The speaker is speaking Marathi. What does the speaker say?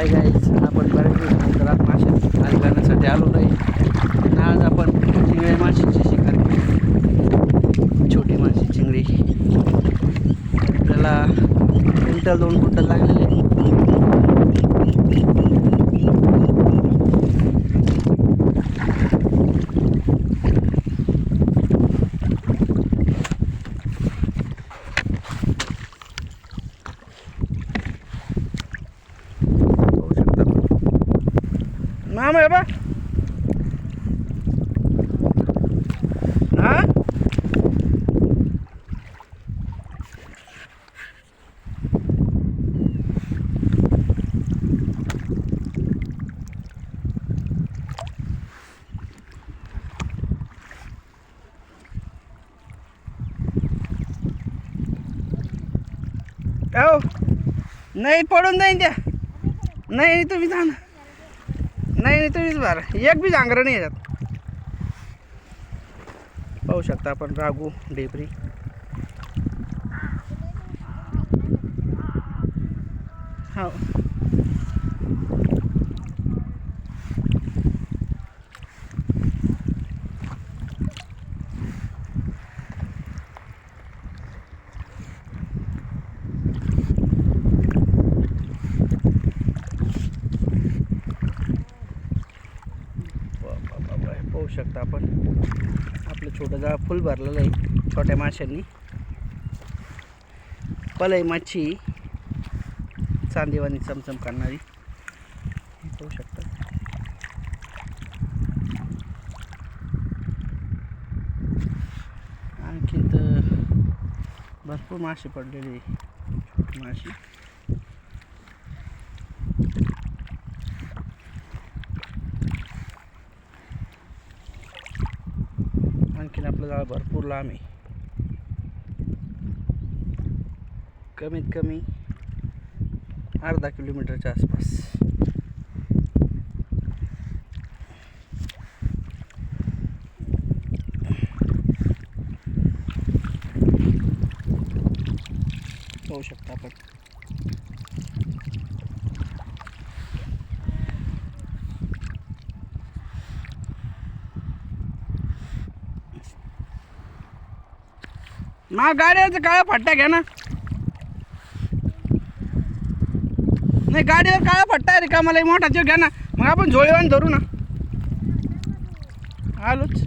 हाय गाईज आपण बऱ्याच दिवसानंतर आज मासे आज करण्यासाठी आलो नाही. आणि आज आपण चिंगळे माशीची शिकार केली. छोटी माशी चिंगळी आपल्याला क्विंटल दोन क्विंटल लागलेले. आपण. मामा आहे बा हा हो नाही पडून जाईन त्या नाही नाही तुम्ही जा ना नाही नाही तुम्हीच बार एक बी जांगरं नाही याच्यात. पाहू शकता आपण रागू डेबरी हो. शकता आपण. आपलं छोटं जाळ फुल भरलेलं आहे छोट्या माशांनी. पलई मच्छी चांदीवानी चमचम करणारी. हे पाहू शकता. आणखी तर भरपूर मासे पडलेले छोटी माशी. आणखीन भरपूर लांब आहे कमीत कमी अर्धा किलोमीटरच्या आसपास. पाहू शकता आपण. मा गाडीवरचा काळा फट्टा घ्या ना. नाही गाडीवर काळा फट्टा आहे रे का मला मोठा जीव घ्या ना. मग आपण झोळीवान धरू ना. आलोच.